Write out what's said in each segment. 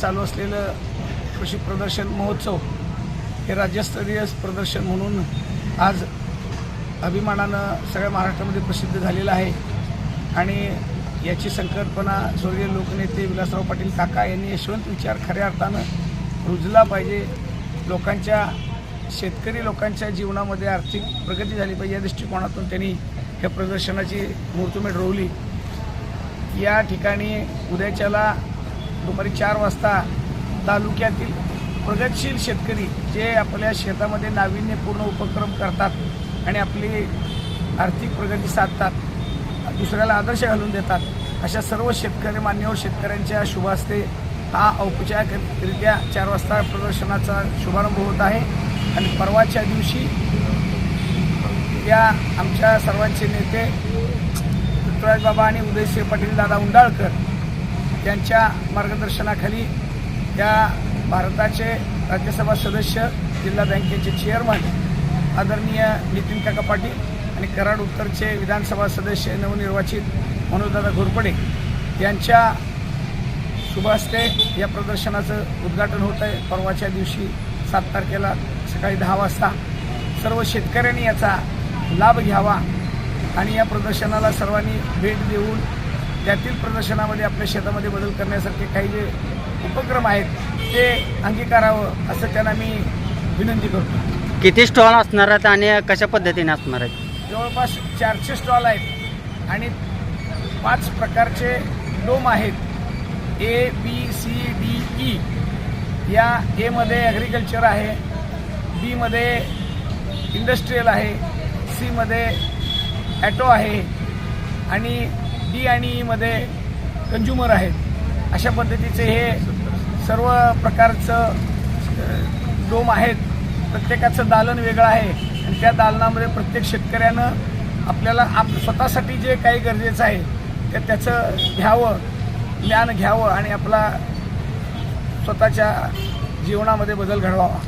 चालू असलेलं कृषी प्रदर्शन महोत्सव हे राज्यस्तरीय प्रदर्शन म्हणून आज अभिमानानं सगळ्या महाराष्ट्रामध्ये प्रसिद्ध झालेलं आहे. आणि याची संकल्पना स्वर्गीय लोकनेते विलासराव पाटील काका यांनी यशवंत विचार खऱ्या अर्थानं रुजला पाहिजे. लोकांच्या शेतकरी लोकांच्या जीवनामध्ये आर्थिक प्रगती झाली पाहिजे या दृष्टिकोनातून त्यांनी ह्या प्रदर्शनाची मुहूर्तमेढ रोवली. या ठिकाणी उद्याच्याला दुपारी चार वाजता तालुक्यातील प्रगतशील शेतकरी जे आपल्या शेतामध्ये नाविन्यपूर्ण उपक्रम करतात आणि आपली आर्थिक प्रगती साधतात दुसऱ्याला आदर्श घालून देतात अशा सर्व शेतकरी मान्यवर शेतकऱ्यांच्या शुभास्ते हा औपचारिकरित्या चार वाजता प्रदर्शनाचा शुभारंभ होत आहे. आणि परवाच्या दिवशी या आमच्या सर्वांचे नेते पृथ्वीराज बाबा आणि उदयसिंह पाटील दादा उंडाळकर त्यांच्या मार्गदर्शनाखाली या भारताचे राज्यसभा सदस्य जिल्हा बँकेचे चेअरमन आदरणीय नितीन काका पाटील आणि कराड उत्तरचे विधानसभा सदस्य नवनिर्वाचित मनोजदादा घोरपडे यांच्या शुभहस्ते या प्रदर्शनाचं उद्घाटन होत आहे. परवाच्या दिवशी सात तारखेला सकाळी दहा वाजता सर्व शेतकऱ्यांनी याचा लाभ घ्यावा आणि या प्रदर्शनाला सर्वांनी भेट देऊन त्यातील प्रदर्शनामध्ये आपल्या शेतामध्ये बदल करण्यासारखे काही जे उपक्रम आहेत ते अंगीकारावं असं त्यांना मी विनंती करतो. किती स्टॉल असणार आहेत आणि कशा पद्धतीने असणार आहेत? जवळपास चारशे स्टॉल आहेत आणि पाच प्रकारचे डोम आहेत. A B C D E या एमध्ये ॲग्रिकल्चर आहे बीमध्ये इंडस्ट्रीयल आहे सीमध्ये ॲटो आहे आणि डी आणि ईमध्ये कंज्युमर आहेत. अशा पद्धतीचे हे सर्व प्रकारचं डोम आहेत. प्रत्येकाचं दालन वेगळं आहे. आणि त्या दालनामध्ये प्रत्येक शेतकऱ्यानं आपल्याला आप स्वतःसाठी जे काही गरजेचं आहे ते त्याचं घ्यावं ज्ञान घ्यावं आणि आपला स्वतःच्या जीवनामध्ये बदल घडवावा.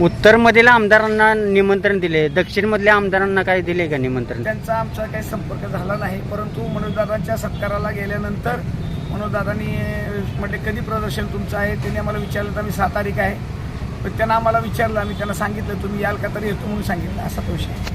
उत्तरमधील आमदारांना निमंत्रण दिले दक्षिणमधल्या आमदारांना काय दिले का निमंत्रण? त्यांचा आमचा काही संपर्क झाला नाही परंतु मनोजदादांच्या सत्काराला गेल्यानंतर मनोजदादांनी म्हटले कधी प्रदर्शन तुमचं आहे त्यांनी आम्हाला विचारलं तर आम्ही सात तारीख आहे. पण त्यांना आम्हाला विचारलं आम्ही त्यांना सांगितलं तुम्ही याल का तरी येतो म्हणून सांगितलं असा तो विषय